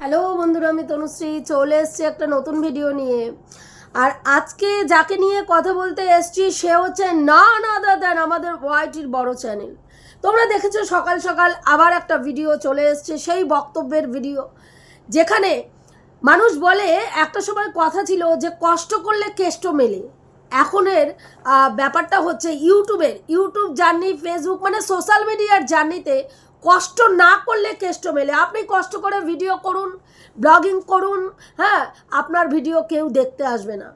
Hello বন্ধুরা, আমি তনুশ্রী। চলে এসেছি একটা নতুন ভিডিও নিয়ে। আর আজকে যাকে নিয়ে কথা বলতে এসছি, সে হচ্ছে না না দেন আমাদের ওয়াইটির বড় চ্যানেল তোমরা দেখেছ সকাল সকাল আবার একটা ভিডিও চলে এসছে, সেই বক্তব্যের ভিডিও যেখানে মানুষ বলে, একটা সময় কথা ছিল যে কষ্ট করলে কেষ্ট মেলে। এখনের ব্যাপারটা হচ্ছে ইউটিউবের ইউটিউব জার্নি ফেসবুক মানে সোশ্যাল মিডিয়ার জার্নিতে কষ্ট না করলে কেষ্ট মেলে। আপনি কষ্ট করে ভিডিও করুন ব্লগিং করুন হ্যাঁ আপনার ভিডিও কেউ দেখতে আসবে না।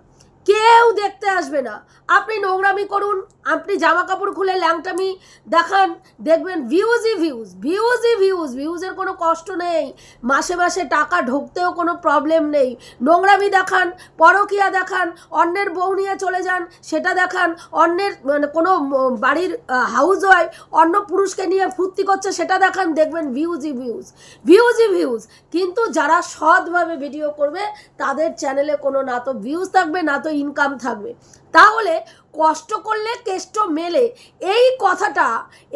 কেউ দেখতে আসবে না। আপনি নোংরামি করুন, আপনি জামা কাপড় খুলে ল্যাংটামি দেখান, দেখবেন ভিউজই ভিউজ ভিউজই ভিউজ ভিউজের কোনো কষ্ট নেই। মাসে মাসে টাকা ঢুকতেও কোনো প্রবলেম নেই। নোংরামি দেখান, পরকিয়া দেখান, অন্যের বউ নিয়ে চলে যান, সেটা দেখান, অন্যের মানে কোনো বাড়ির হাউস ওয়াইফ অন্য পুরুষকে নিয়ে ফুর্তি করছে, সেটা দেখান, দেখবেন ভিউজই ভিউজ ভিউজই ভিউজ কিন্তু যারা সৎভাবে ভিডিও করবে, তাদের চ্যানেলে কোনো না তো ভিউজ থাকবে, না তো ইনকাম থাকবে। তাহলে কষ্ট করলে কেষ্ট মেলে। এই কথাটা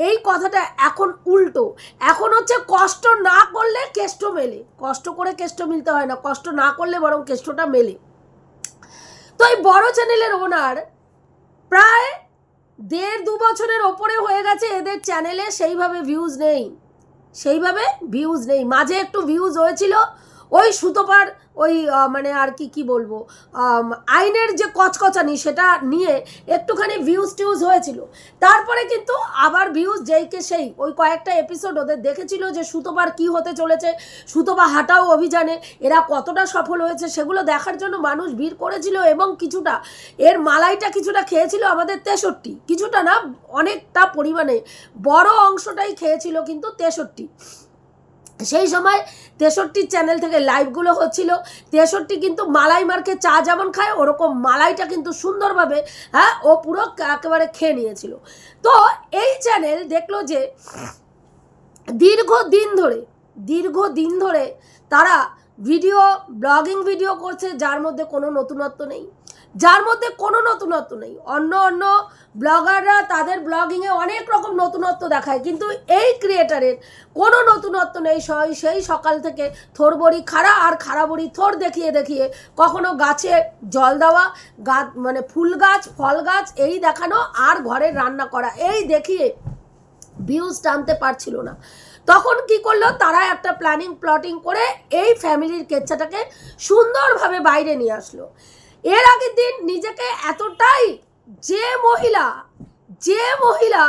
এই কথাটা এখন উল্টো। এখন হচ্ছে কষ্ট না করলে কেষ্ট মেলে। কষ্ট করে কেষ্ট মিলতে হয় না। কষ্ট না করলে বরং কেষ্টটা মেলে। তো এই বড় চ্যানেলের ওনার প্রায় দেড় দু বছরের ওপরে হয়ে গেছে এদের চ্যানেলে, সেইভাবে ভিউজ নেই। সেইভাবে ভিউজ নেই। মাঝে একটু ভিউজ হয়েছিল ওই সুতোপার, ওই মানে আর কি কি বলব আইনের যে কচকচানি সেটা নিয়ে একটুখানি ভিউজ টিউজ হয়েছিল। তারপরে কিন্তু আবার ভিউজ যেইকে সেই, ওই কয়েকটা এপিসোড ওদের দেখেছিল যে সুতোপার কি হতে চলেছে, সুতোপা হাঁটাও অভিযানে, এরা কতটা সফল হয়েছে সেগুলো দেখার জন্য মানুষ ভিড় করেছিল এবং কিছুটা, এর মালাইটা কিছুটা খেয়েছিল আমাদের তেষট্টি। কিছুটা না, অনেকটা পরিমাণে, বড় অংশটাই খেয়েছিল কিন্তু তেষট্টি। সেই সময় তেষট্টির চ্যানেল থেকে লাইভগুলো হচ্ছিল। তেষট্টি কিন্তু মালাই মার্কে চা যেমন খায়, ওরকম মালাইটা কিন্তু সুন্দরভাবে হ্যাঁ ও পুরো একেবারে খেয়ে নিয়েছিল। তো এই চ্যানেল দেখল যে দীর্ঘ দিন ধরে দীর্ঘ দিন ধরে তারা ভিডিও ব্লগিং ভিডিও করছে, যার মধ্যে কোনো নতুনত্ব নেই। যার মধ্যে কোনো নতুনত্ব নেই। অন্য অন্য ব্লগাররা তাদের ব্লগিংয়ে অনেক রকম নতুনত্ব দেখায়, কিন্তু এই ক্রিয়েটারের কোনো নতুনত্ব নেই। সই সকাল থেকে থোর বড়ি খাড়া আর খাড়া বড়ি থোর দেখিয়ে দেখিয়ে কখনো গাছে জল দেওয়া গাছ মানে ফুল গাছ, ফল গাছ, এই দেখানো আর ঘরের রান্না করা, এই দেখিয়ে ভিউজ টানতে পারছিল না। তখন কি করল? তারা একটা প্ল্যানিং প্লটিং করে এই ফ্যামিলির কেচ্ছাটাকে সুন্দরভাবে বাইরে নিয়ে আসলো। এর আগের দিন নিজেকে এতটাই যে মহিলা যে মহিলা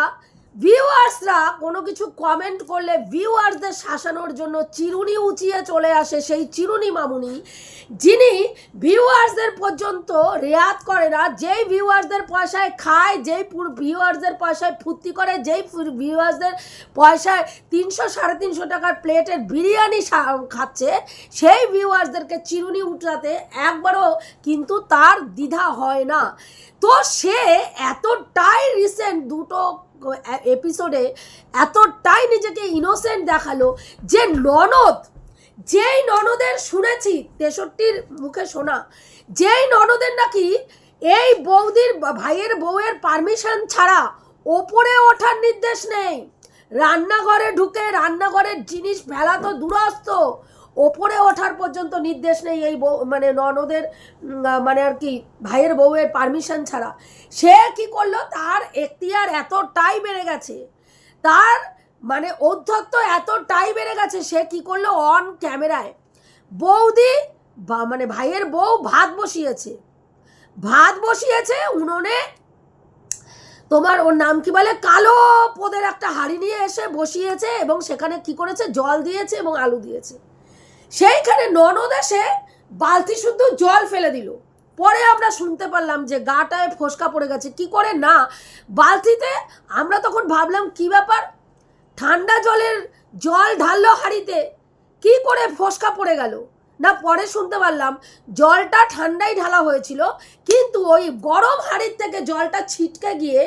ভিউয়ার্সরা কোনো কিছু কমেন্ট করলে ভিউয়ার্সদের শাসানোর জন্য চিরুনি উঁচিয়ে চলে আসে সেই চিরুনি মামুনি, যিনি ভিউয়ার্সদের পর্যন্ত রেয়াত করে না। যেই ভিউয়ার্সদের পয়সায় খায়, যেই ভিউয়ার্সদের পয়সায় ফুর্তি করে, যেই ভিউয়ার্সদের পয়সায় তিনশো, সাড়ে তিনশো টাকার প্লেটের বিরিয়ানি খাচ্ছে, সেই ভিউয়ার্সদেরকে চিরুনি উঠাতে একবারও কিন্তু তার দ্বিধা হয় না। তো সে এতটাই রিসেন্ট দুটো এপিসোডে এতটাই নিজেকে ইনোসেন্ট দেখাল যে ননদ, যেই ননদের শুনেছি, তেষট্টির মুখে শোনা যেই ননদের নাকি এই বৌদির ভাইয়ের বউয়ের পারমিশন ছাড়া ওপরে ওঠার নির্দেশ নেই। রান্নাঘরে ঢুকে রান্নাঘরের জিনিস ফেলা তো দূরস্থ ওপরে ওঠার পর্যন্ত নির্দেশ নেই এই বউ মানে ননদের মানে আর কি, ভাইয়ের বউয়ের পারমিশন ছাড়া। সে কি করল? তার এখতিয়ার এতটাই বেড়ে গেছে। তার মানে ঔদ্ধত্য এতটাই বেড়ে গেছে, সে কি করল? অন ক্যামেরায় বৌদি, বা মানে ভাইয়ের বউ ভাত বসিয়েছে। ভাত বসিয়েছে, উনুনে তোমার ওর নাম কি বলে? কালো পদের একটা হাঁড়ি নিয়ে এসে বসিয়েছে এবং সেখানে কি করেছে? জল দিয়েছে এবং আলু দিয়েছে। সেইখানে ননদ এসে বালতি শুদ্ধ জল ফেলে দিল। পরে আমরা শুনতে পারলাম যে গাটায় ফোসকা পড়ে গেছে। কি করে? না, বালতিতে আমরা তখন ভাবলাম, কি ব্যাপার? ঠান্ডা জলের জল ঢাললো হাঁড়িতে, কি করে ফোসকা পড়ে গেল? না, পরে শুনতে পারলাম, জলটা ঠান্ডাই ঢালা হয়েছিল, কিন্তু ওই গরম হাঁড়ির থেকে জলটা ছিটকে গিয়ে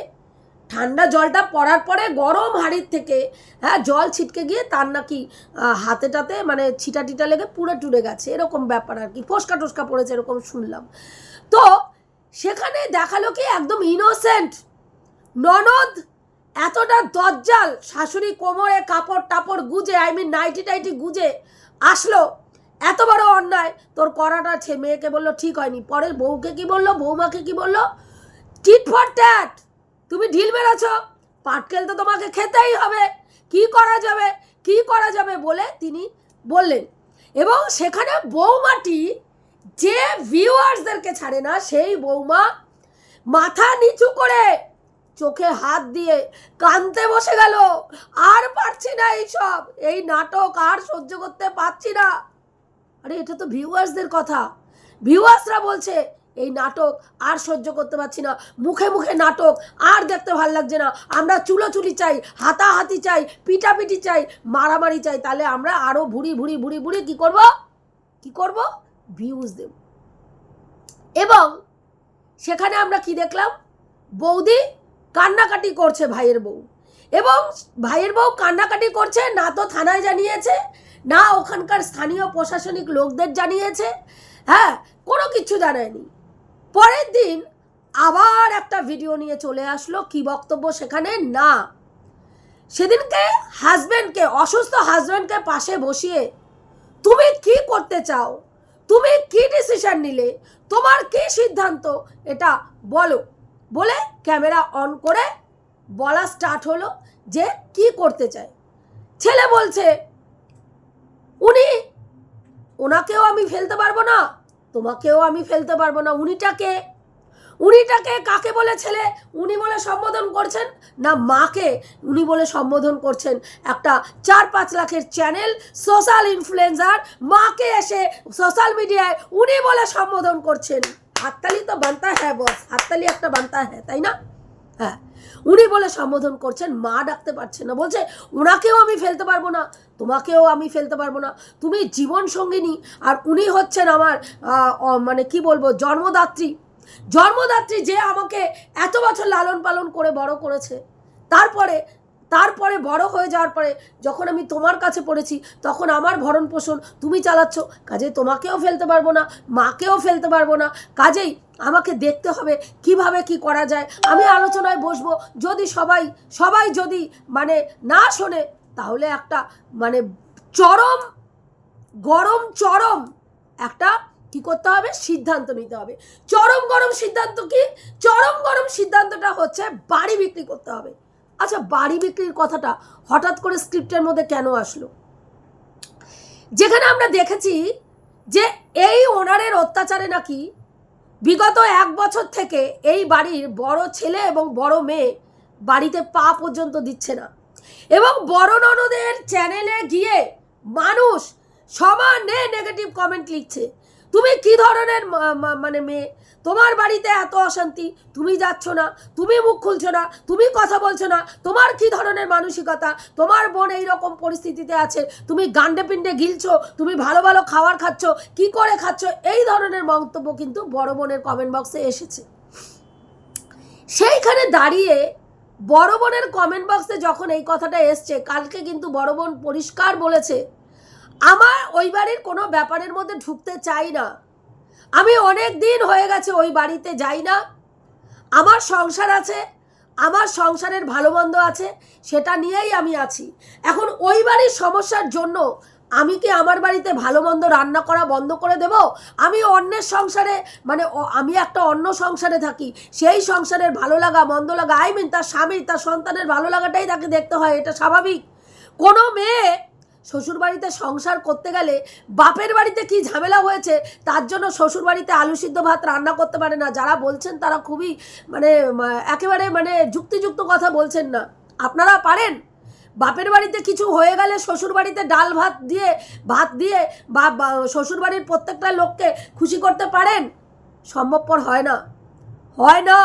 ঠান্ডা জলটা পড়ার পরে গরম হাঁড়ির থেকে হ্যাঁ জল ছিটকে গিয়ে তার নাকি হাতেটাতে মানে ছিটা টিটা লেগে পুড়ে টুড়ে গেছে। এরকম ব্যাপার আর কি। ফোসকা টোসকা পড়েছে এরকম শুনলাম। তো সেখানে দেখাল কি একদম ইনোসেন্ট ননদ এতটা দজ্জাল, শাশুড়ি কোমরে কাপড় টাপড় গুজে আই মিন নাইটি টাইটি গুজে আসলো। এত বড় অন্যায়। তোর করাটা ছে মেয়েকে বলল, ঠিক হয়নি। পরে বউকে কি বলল? বৌমাকে কি বলল? টিট ফর ট্যাট তুমি ঢিল মেরেছ? পাটকেল তো তোমাকে খেতেই হবে। কি করা যাবে? কি করা যাবে বলে তিনি বললেন। এবং সেখানে বৌমাটি যে ভিউয়ার্সদেরকে ছাড়ে না, সেই বৌমা মাথা নিচু করে চোখে হাত দিয়ে কানতে বসে গেল। আর পারছি না এইসব। এই নাটক আর সহ্য করতে পারছি না। আরে, এটা তো ভিউয়ার্সদের কথা। ভিউয়ার্সরা বলছে এই নাটক আর সহ্য করতে পারছি না। মুখে মুখে নাটক আর দেখতে ভালো লাগছে না। আমরা চুলোচুলি চাই, হাতাহাতি চাই, পিটাপিটি চাই, মারামারি চাই। তাহলে আমরা আরও ভুড়ি ভুড়ি ভুড়ি ভুড়ি কী করব? কি করব? ভিউজ দেব। এবং সেখানে আমরা কি দেখলাম? বৌদি কান্নাকাটি করছে ভাইয়ের বউ। এবং ভাইয়ের বউ কান্নাকাটি করছে, না তো থানায় জানিয়েছে, না ওখানকার স্থানীয় প্রশাসনিক লোকদের জানিয়েছে। হ্যাঁ কোনো কিছু জানায়নি। পরের দিন আবার একটা ভিডিও নিয়ে চলে আসলো। কি বক্তব্য সেখানে? না। সেদিনকে হাজব্যান্ডকে অসুস্থ হাজব্যান্ডকে পাশে বসিয়ে, তুমি কি করতে চাও? তুমি কি ডিসিশন নিলে? তোমার কি সিদ্ধান্ত? এটা বলো। বলে ক্যামেরা অন করে বলা স্টার্ট হলো যে কি করতে চায়। ছেলে বলছে, উনি ওনাকেও আমি ফেলতে পারব না। তোমাকেও আমি ফেলতে পারব না। উনিটাকে? উনিটাকে কাকে বলে ছেলে উনি বলে সম্বোধন করছেন? না, মাকে উনি বলে সম্বোধন করছেন একটা চার পাঁচ লাখের চ্যানেল, সোশ্যাল ইনফ্লুয়েন্সার। মাকে এসে সোশ্যাল মিডিয়ায় উনি বলে সম্বোধন করছেন। হাততালি তো বানতা হ্যাঁ বস, হাততালি একটা বানতা হ্যাঁ তাই না? হ্যাঁ। উনি বলে সম্বোধন করছেন, মা ডাকতে পারছেন না। বলছে, ওনাকেও আমি ফেলতে পারব না, তোমাকেও আমি ফেলতে পারব না। তুমি জীবন সঙ্গিনী আর উনি হচ্ছেন আমার মানে কি বলব, জন্মদাত্রী। জন্মদাত্রী যে আমাকে এত বছর লালন পালন করে বড় করেছে। তারপরে তারপরে বড় হয়ে যাওয়ার পরে যখন আমি তোমার কাছে পড়েছি, তখন আমার ভরণ পোষণ তুমি চালাচ্ছ। কাজেই তোমাকেও ফেলতে পারব না, মাকেও ফেলতে পারব না। কাজেই আমাকে দেখতে হবে কীভাবে কি করা যায়। আমি আলোচনায় বসবো। যদি সবাই সবাই যদি মানে না শোনে, তাহলে একটা মানে চরম, গরম চরম একটা কি করতে হবে? সিদ্ধান্ত নিতে হবে। চরম গরম সিদ্ধান্ত কি? চরম গরম সিদ্ধান্তটা হচ্ছে বাড়ি বিক্রি করতে হবে। আচ্ছা বাড়ি বিক্রির কথাটা হঠাৎ করে স্ক্রিপ্টের মধ্যে কেন আসলো? যেখানে আমরা দেখেছি যে এই ওনারের অত্যাচারে নাকি বিগত এক বছর থেকে এই বাড়ির বড় ছেলে এবং বড় মেয়ে বাড়িতে পা পর্যন্ত দিচ্ছে না। এবং বড় ননদের চ্যানেলে গিয়ে মানুষ সমানে নেগেটিভ কমেন্ট লিখছে। তুমি কি ধরনের মানে মেয়ে? তোমার বাড়িতে এত অশান্তি, তুমি যাচ্ছ না, তুমি মুখ খুলছো না, তুমি কথা বলছো না, তোমার কি ধরনের মানসিকতা? তোমার বোন এই রকম পরিস্থিতিতে আছে, তুমি গান্ডে পিণ্ডে গিলছো, তুমি ভালো ভালো খাবার খাচ্ছ, কি করে খাচ্ছ? এই ধরনের মন্তব্য কিন্তু বড় বোনের কমেন্ট বক্সে এসেছে। সেইখানে দাঁড়িয়ে বড় বোনের কমেন্ট বক্সে যখন এই কথাটা এসছে, কালকে কিন্তু বড় বোন পরিষ্কার বলেছে আমার ওই বাড়ির কোনো ব্যাপারের মধ্যে ঢুকতে চাই না। আমি অনেক দিন হয়ে গেছে ওই বাড়িতে যাই না। আমার সংসার আছে, আমার সংসারের ভালো মন্দ আছে, সেটা নিয়েই আমি আছি। এখন ওই বাড়ির সমস্যার জন্য আমি কি আমার বাড়িতে ভালো মন্দ রান্না করা বন্ধ করে দেব? আমি অন্যের সংসারে মানে আমি একটা অন্য সংসারে থাকি, সেই সংসারের ভালো লাগা, মন্দ লাগা, আই মিন তার স্বামীর, তার সন্তানের ভালো লাগাটাই তাকে দেখতে হয়, এটা স্বাভাবিক। কোনো মেয়ে শ্বশুর বাড়িতে সংসার করতে গেলে বাপের বাড়িতে কি ঝামেলা হয়েছে? তার জন্য শ্বশুর বাড়িতে আলু সিদ্ধ ভাত রান্না করতে পারে না। যারা বলছেন তারা খুবই মানে একেবারে মানে যুক্তিযুক্ত কথা বলছেন না। আপনারা পারেন? বাপের বাড়িতে কিছু হয়ে গেলে শ্বশুর বাড়িতে ডাল ভাত দিয়ে ভাত দিয়ে বা বা শ্বশুর বাড়ির প্রত্যেকটা লোককে খুশি করতে পারেন? সম্ভবপর হয় না। হয় না।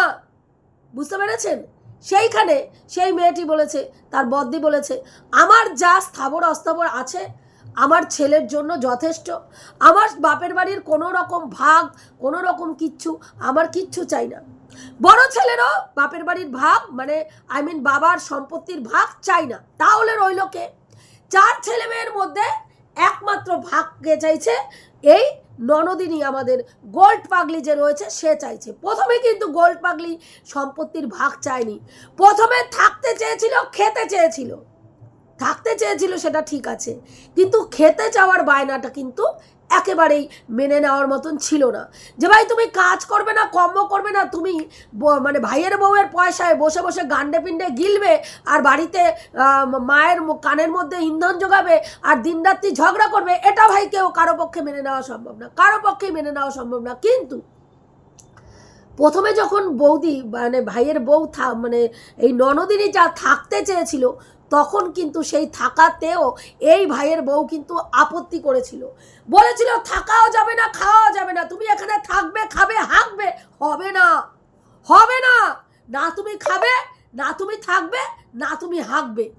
বুঝতে পেরেছেন? সেইখানে সেই মেয়েটি বলেছে, তার বদ্দি বলেছে, আমার যা স্থাবর অস্থাবর আছে, আমার ছেলের জন্য যথেষ্ট। আমার বাপের বাড়ির কোনো রকম ভাগ, কোনো রকম কিচ্ছু আমার কিচ্ছু চাই না। বড় ছেলেরও বাপের বাড়ির ভাগ মানে আই মিন বাবার সম্পত্তির ভাগ চাই না। তাহলে রইল কে? চার ছেলে মেয়ের মধ্যে একমাত্র ভাগ কে চাইছে এই ননদিনী আমাদের গোল্ড পাগলি যে রয়েছে, সে চাইছে। প্রথমে কিন্তু গোল্ড পাগলি সম্পত্তির ভাগ চায়নি। প্রথমে থাকতে চেয়েছিল, খেতে চেয়েছিল। থাকতে চেয়েছিল, সেটা ঠিক আছে। কিন্তু খেতে চাওয়ার বায়নাটা কিন্তু একেবারেই মেনে নেওয়ার মতন ছিল না। যে ভাই, তুমি কাজ করবে না, কর্ম করবে না, তুমি মানে ভাইয়ের বউয়ের পয়সায় বসে বসে গান্ডে পিণ্ডে গিলবে আর বাড়িতে মায়ের কানের মধ্যে ইন্ধন যোগাবে আর দিনরাত্রি ঝগড়া করবে, এটা ভাই কেউ কারও পক্ষে মেনে নেওয়া সম্ভব না। কারও পক্ষেই মেনে নেওয়া সম্ভব না। কিন্তু প্রথমে যখন বৌদি মানে ভাইয়ের বউ থা মানে এই ননদিনী যা থাকতে চেয়েছিল তখন কিন্তু সেই থাকাতেও এই ভাইয়ের বউ কিন্তু আপত্তি করেছিল। বলেছিল, থাকাও যাবে না, খাওয়াও যাবে না। তুমি এখানে থাকবে, খাবে, হাঁকবে। হবে না হবে না। না তুমি খাবে, না তুমি থাকবে, না তুমি হাঁকবে।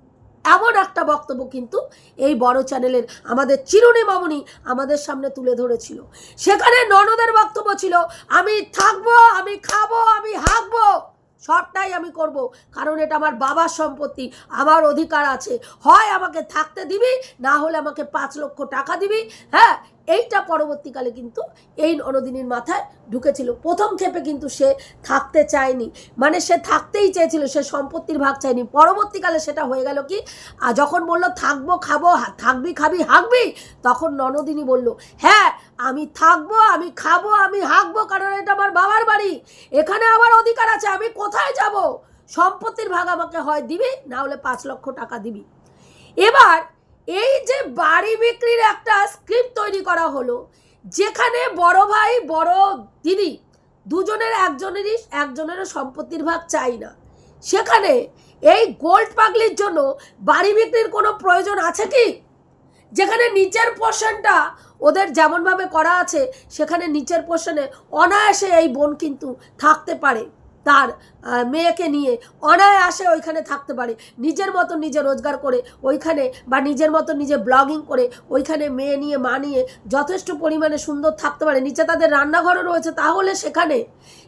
এমন একটা বক্তব্য কিন্তু এই বড় চ্যানেলের আমাদের চিরুনি মামুনি আমাদের সামনে তুলে ধরেছিল। সেখানে ননদের বক্তব্য ছিল, আমি থাকব, আমি খাব, আমি হাঁকবো। সবটাই আমি করব। কারণ এটা আমার বাবার সম্পত্তি, আমার অধিকার আছে। হয় আমাকে থাকতে দিবি, না হলে আমাকে পাঁচ লক্ষ টাকা দিবি। হ্যাঁ এইটা পরবর্তীকালে কিন্তু এই ননদিনীর মাথায় ঢুকেছিল। প্রথম ক্ষেপে কিন্তু সে থাকতে চায়নি। মানে সে থাকতেই চেয়েছিল, সে সম্পত্তির ভাগ চায়নি। পরবর্তীকালে সেটা হয়ে গেল কি আর যখন বলল, থাকব, খাব থাকবি, খাবি, হাঁকবি? তখন ননদিনী বলল হ্যাঁ আমি থাকব, আমি খাব, আমি হাঁকবো, কারণ এটা আমার বাবার বাড়ি। এখানে আমার অধিকার আছে, আমি কোথায় যাব? সম্পত্তির ভাগ আমাকে হয় দিবি, না হলে পাঁচ লক্ষ টাকা দিবি। এবার এই যে বাড়ি বিক্রির একটা স্ক্রিপ্ট তৈরি করা হলো, যেখানে বড় ভাই, বড় দিদি, দুজনের একজনেরই, একজনেরও সম্পত্তির ভাগ চাই না। সেখানে এই গোল্ড পাগলির জন্য বাড়ি বিক্রির কোনো প্রয়োজন আছে কি? যেখানে নিচের পোর্শনটা ওদের যেমনভাবে করা আছে, সেখানে নিচের পোর্শনে অনায়াসে এই বোন কিন্তু থাকতে পারে। তার মেয়েকে নিয়ে অনায়াসে ওইখানে থাকতে পারে। নিজের মতো নিজে রোজগার করে ওইখানে বা নিজের মতো নিজে ব্লগিং করে ওইখানে মেয়ে নিয়ে, মা নিয়ে যথেষ্ট পরিমাণে সুন্দর থাকতে পারে। নিচে তাদের রান্নাঘরও রয়েছে, তাহলে সেখানে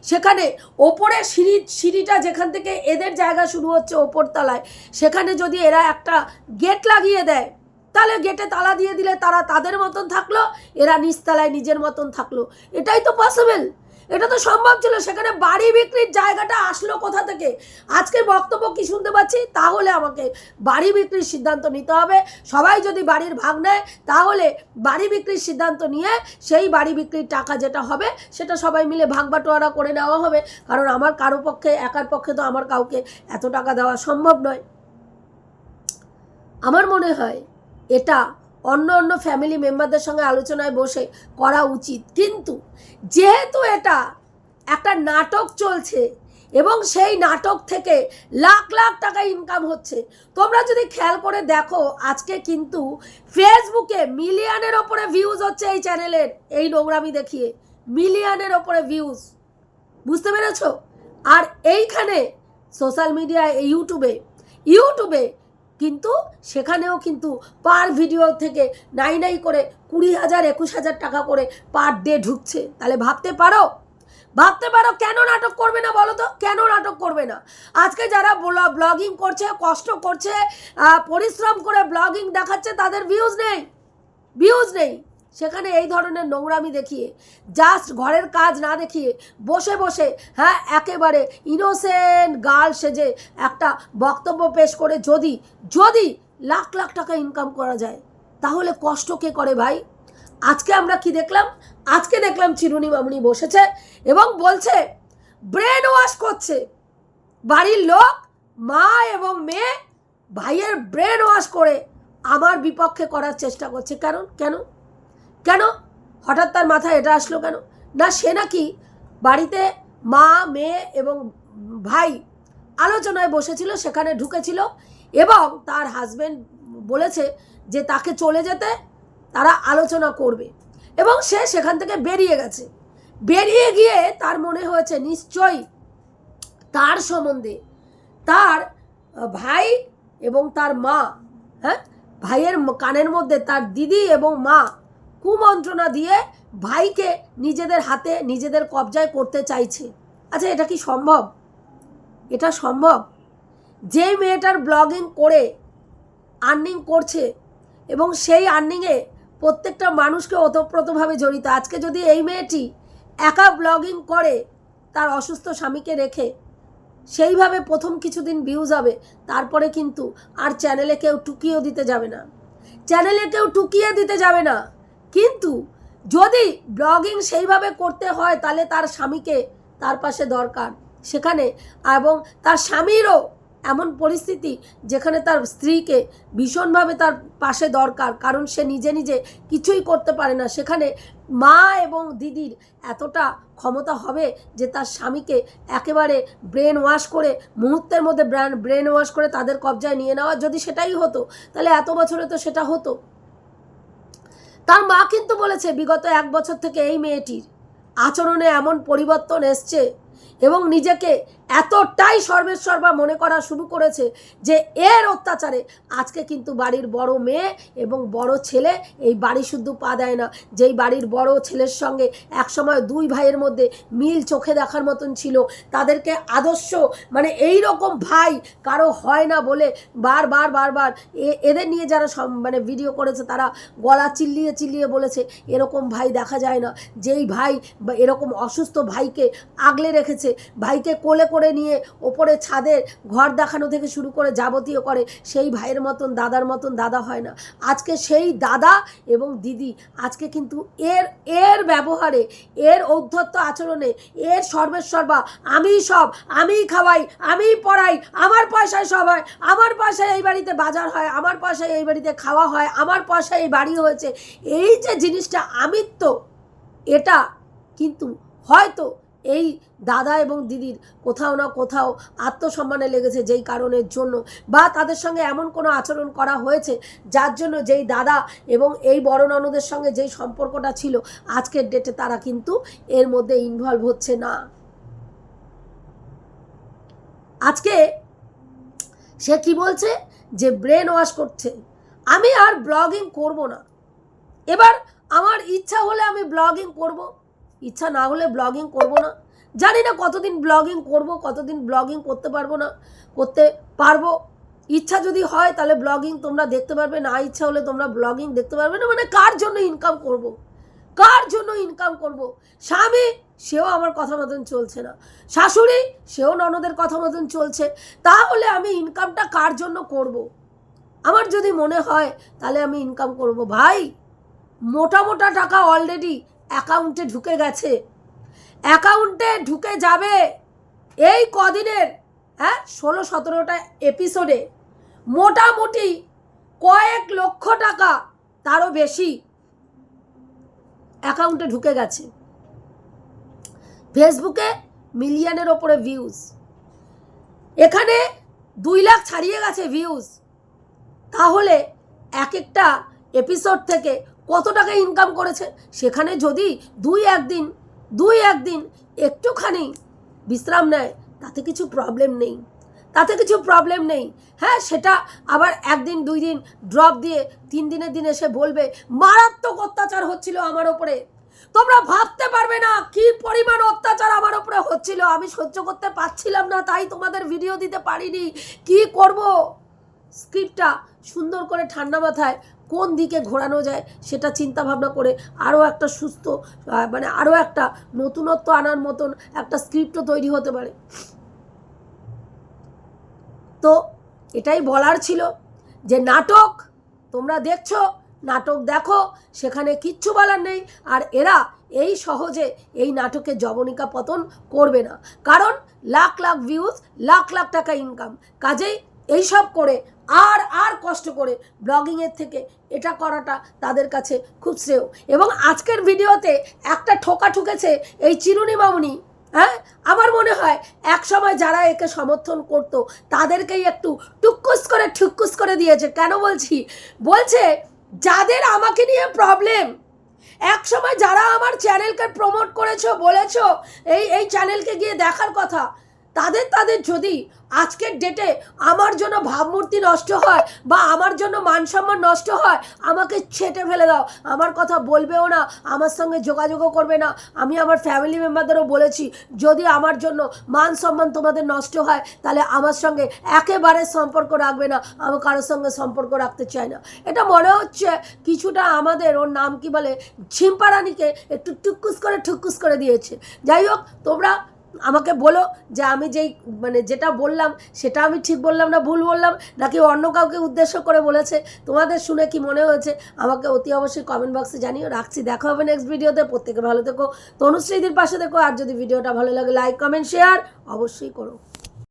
সেখানে ওপরে সিঁড়ি, সিঁড়িটা যেখান থেকে এদের জায়গা শুরু হচ্ছে ওপরতলায়, সেখানে যদি এরা একটা গেট লাগিয়ে দেয় তাহলে গেটে তালা দিয়ে দিলে তারা তাদের মতন থাকল, এরা নিচতলায় নিজের মতন থাকল। এটাই তো পসিবল এটা তো সম্ভব ছিল, সেখানে বাড়ি বিক্রির জায়গাটা আসলো কোথা থেকে? আজকে বক্তব্য কি শুনতে পাচ্ছি? তাহলে আমাকে বাড়ি বিক্রির সিদ্ধান্ত নিতে হবে। সবাই যদি বাড়ির ভাগ নেয়, তাহলে বাড়ি বিক্রির সিদ্ধান্ত নিয়ে সেই বাড়ি বিক্রির টাকা যেটা হবে, সেটা সবাই মিলে ভাগ বাটোয়ারা করে নেওয়া হবে। কারণ আমার কারও পক্ষে, একার পক্ষে তো আমার কাউকে এত টাকা দেওয়া সম্ভব নয়। আমার মনে হয় এটা অন্য অন্য ফ্যামিলি মেম্বারদের সঙ্গে আলোচনায় বসে করা উচিত। কিন্তু যেহেতু এটা একটা নাটক চলছে এবং সেই নাটক থেকে লাখ লাখ টাকা ইনকাম হচ্ছে, তোমরা যদি খেয়াল করে দেখো, আজকে কিন্তু ফেসবুকে মিলিয়নের ওপরে ভিউজ হচ্ছে এই চ্যানেলের এই নোংরামি দেখিয়ে। মিলিয়নের ওপরে ভিউজ বুঝতে পেরেছ? আর এইখানে সোশ্যাল মিডিয়ায় ইউটিউবে ইউটিউবে কিন্তু সেখানেও কিন্তু পার ভিডিও থেকে নাই নাই করে কুড়ি হাজার, একুশ হাজার টাকা করে পার ডে ঢুকছে। তাহলে ভাবতে পারো? ভাবতে পারো কেন নাটক করবে না বলো তো? কেন নাটক করবে না? আজকে যারা ব্লগিং করছে, কষ্ট করছে পরিশ্রম করে ব্লগিং দেখাচ্ছে, তাদের ভিউজ নেই। ভিউজ নেই। সেখানে এই ধরনের নোংরামি দেখিয়ে জাস্ট ঘরের কাজ না দেখিয়ে বসে বসে হ্যাঁ একেবারে ইনোসেন্ট গার্ল সেজে একটা বক্তব্য পেশ করে যদি যদি লাখ লাখ টাকা ইনকাম করা যায়, তাহলে কষ্ট কে করে ভাই? আজকে আমরা কি দেখলাম? আজকে দেখলাম চিরুনি মামুনি বসেছে এবং বলছে ব্রেন ওয়াশ করছে। বাড়ির লোক, মা এবং মেয়ে ভাইয়ের ব্রেন ওয়াশ করে আমার বিপক্ষে করার চেষ্টা করছে। কারণ, কেন? কেন? হঠাৎ তার মাথায় এটা আসলো কেন? না, সে নাকি বাড়িতে মা, মেয়ে এবং ভাই আলোচনায় বসেছিল, সেখানে ঢুকেছিল এবং তার হাজব্যান্ড বলেছে যে তাকে চলে যেতে তারা আলোচনা করবে এবং সে সেখান থেকে বেরিয়ে গেছে। বেরিয়ে গিয়ে তার মনে হয়েছে, নিশ্চয়ই তার সম্বন্ধে তার ভাই এবং তার মা হ্যাঁ? ভাইয়ের কানের মধ্যে তার দিদি এবং মা কুমন্ত্রণা দিয়ে ভাইকে নিজেদের হাতে, নিজেদের কবজায় করতে চাইছে। আচ্ছা এটা কি সম্ভব? এটা সম্ভব? যেই মেয়েটার ব্লগিং করে আর্নিং করছে এবং সেই আর্নিংয়ে প্রত্যেকটা মানুষকে ওতপ্রোতভাবে জড়িত, আজকে যদি এই মেয়েটি একা ব্লগিং করে, তার অসুস্থ স্বামীকে রেখে সেইভাবে প্রথম কিছুদিন ভিউজ হবে তারপরে কিন্তু আর চ্যানেলে কেউ টুকিয়েও দিতে যাবে না। চ্যানেলে কেউ টুকিয়ে দিতে যাবে না। কিন্তু যদি ব্লগিং সেইভাবে করতে হয়, তাহলে তার স্বামীকে তার পাশে দরকার। সেখানে এবং তার স্বামীরও এমন পরিস্থিতি যেখানে তার স্ত্রীকে ভীষণভাবে তার পাশে দরকার, কারণ সে নিজে নিজে কিছুই করতে পারে না। সেখানে মা এবং দিদির এতটা ক্ষমতা হবে যে তার স্বামীকে একেবারে ব্রেন ওয়াশ করে, মুহূর্তের মধ্যে ব্রেন ওয়াশ করে তাদের কবজায় নিয়ে নেওয়া, যদি সেটাই হতো, তাহলে এত বছরে তো সেটা হতো। তার মা কিন্তু বলেছে, বিগত এক বছর থেকে এই মেয়েটির আচরণে এমন পরিবর্তন এসছে এবং নিজেকে এতটাই সর্বেসর্বা মনে করা শুরু করেছে যে এর অত্যাচারে আজকে কিন্তু বাড়ির বড় মেয়ে এবং বড় ছেলে এই বাড়ি শুদ্ধ পা দেয় না। যেই বাড়ির বড় ছেলের সঙ্গে একসময় দুই ভাইয়ের মধ্যে মিল চোখে দেখার মতন ছিল, তাদেরকে আদর্শ মানে এই রকম ভাই কারও হয় না বলে বারবার বারবার এদের নিয়ে যারা মানে ভিডিও করেছে, তারা গলা চিল্লিয়ে চিল্লিয়ে বলেছে, এরকম ভাই দেখা যায় না। যেই ভাই এরকম অসুস্থ ভাইকে আগলে রেখেছে, ভাইকে কোলে করে নিয়ে ওপরে ছাদের ঘর দেখানো থেকে শুরু করে যাবতীয় করে, সেই ভাইয়ের মতন, দাদার মতন দাদা হয় না। আজকে সেই দাদা এবং দিদি, আজকে কিন্তু এর এর ব্যবহারে, এর ঔদ্ধত্য আচরণে, এর সর্বেসর্বা আমি সব, আমিই খাওয়াই, আমিই পড়াই, আমার পয়সায় সব হয়, আমার পয়সায় এই বাড়িতে বাজার হয়, আমার পয়সায় এই বাড়িতে খাওয়া হয়, আমার পয়সায় এই বাড়ি হয়েছে। এই যে জিনিসটা আমিত্ব, এটা কিন্তু হয়তো এই দাদা এবং দিদির কোথাও না কোথাও আত্মসম্মানে লেগেছে যেই কারণের জন্য বা তাদের সঙ্গে এমন কোনো আচরণ করা হয়েছে যার জন্য যেই দাদা এবং এই বড় ননদের সঙ্গে যেই সম্পর্কটা ছিল আজকের ডেটে তারা কিন্তু এর মধ্যে ইনভলভ হচ্ছে না। আজকে সে কি বলছে? যে ব্রেন ওয়াশ করছে। আমি আর ব্লগিং করব না। এবার আমার ইচ্ছা হলে আমি ব্লগিং করব। ইচ্ছা না হলে ব্লগিং করব না জানি না কতদিন ব্লগিং করব, কতদিন ব্লগিং করতে পারব না, করতে পারব ইচ্ছা যদি হয় তাহলে ব্লগিং তোমরা দেখতে পারবে, না ইচ্ছা হলে তোমরা ব্লগিং দেখতে পারবে না মানে কার জন্য ইনকাম করব। কার জন্য ইনকাম করব। স্বামী, সেও আমার কথা মতন চলছে না শাশুড়ি, সেও ননদের কথা মতন চলছে তাহলে আমি ইনকামটা কার জন্য করব। আমার যদি মনে হয় তাহলে আমি ইনকাম করব ভাই, মোটা মোটা টাকা অলরেডি অ্যাকাউন্টে ঢুকে গেছে। অ্যাকাউন্টে ঢুকে যাবে এই কদিনের হ্যাঁ ষোলো, সতেরোটা এপিসোডে মোটামুটি কয়েক লক্ষ টাকা তারও বেশি অ্যাকাউন্টে ঢুকে গেছে। ফেসবুকে মিলিয়নের ওপরে ভিউজ এখানে দুই লাখ ছাড়িয়ে গেছে ভিউজ তাহলে এক একটা এপিসোড থেকে কত টাকা ইনকাম করেছে? সেখানে যদি দুই একদিন দুই একদিন একটুখানি বিশ্রাম নেয়, তাতে কিছু প্রবলেম নেই। তাতে কিছু প্রবলেম নেই। হ্যাঁ সেটা আবার একদিন, দুই দিন ড্রপ দিয়ে তিন দিনের দিন এসে বলবে, মারাত্মক অত্যাচার হচ্ছিল আমার ওপরে। তোমরা ভাবতে পারবে না কি পরিমাণ অত্যাচার আমার উপরে হচ্ছিল। আমি সহ্য করতে পারছিলাম না, তাই তোমাদের ভিডিও দিতে পারিনি। কি করব? স্ক্রিপ্টটা সুন্দর করে ঠান্ডা মাথায় কোন দিকে ঘোরানো যায় সেটা চিন্তা ভাবনা করে আরও একটা সুস্থ মানে আরও একটা নতুনত্ব আনার মতন একটা স্ক্রিপ্টও তৈরি হতে পারে। তো এটাই বলার ছিল যে নাটক তোমরা দেখছ, নাটক দেখো, সেখানে কিচ্ছু বলার নেই, আর এরা এই সহজে এই নাটকে জবনিকা পতন করবে না। কারণ লাখ লাখ ভিউজ লাখ লাখ টাকা ইনকাম কাজেই এইসব করে আর আর কষ্ট করে ব্লগিংয়ের থেকে এটা করাটা তাদের কাছে খুব শ্রেয়। এবং আজকের ভিডিওতে একটা ঠোকা ঠুকেছে এই চিরুনি মামুনি হ্যাঁ? আমার মনে হয় এক সময় যারা একে সমর্থন করত, তাদেরকেই একটু টুকুস করে ঠুকুস করে দিয়েছে। কেন বলছি? বলছে, যাদের আমাকে নিয়ে প্রবলেম এক সময় যারা আমার চ্যানেলকে প্রমোট করেছ, বলেছ, এই এই চ্যানেলকে গিয়ে দেখার কথা তাদের তাদের যদি আজকের ডেটে আমার জন্য ভাবমূর্তি নষ্ট হয় বা আমার জন্য মান সম্মান নষ্ট হয়, আমাকে ছেটে ফেলে দাও। আমার কথা বলবেও না, আমার সঙ্গে যোগাযোগও করবে না। আমি আমার ফ্যামিলি মেম্বারদেরও বলেছি, যদি আমার জন্য মান সম্মান তোমাদের নষ্ট হয়, তাহলে আমার সঙ্গে একেবারে সম্পর্ক রাখবে না। আমি কারোর সঙ্গে সম্পর্ক রাখতে চাই না। এটা মনে হচ্ছে কিছুটা আমাদের ওর নাম কি বলে, ঝিম্পারানিকে একটু টুকুস করে ঠুকুস করে দিয়েছে। যাই হোক, তোমরা আমাকে বলো যে আমি যেই মানে যেটা বললাম, সেটা আমি ঠিক বললাম না, ভুল বললাম, নাকি অন্য কাউকে উদ্দেশ্য করে বলেছে? তোমাদের শুনে কি মনে হয়েছে? আমাকে অতি অবশ্যই কমেন্ট বক্সে জানিও। রাখছি, দেখা হবে নেক্সট ভিডিওতে প্রত্যেকে ভালো থেকো। তনুশ্রীদের পাশে দেখো আর যদি ভিডিওটা ভালো লাগে লাইক কমেন্ট শেয়ার অবশ্যই করো।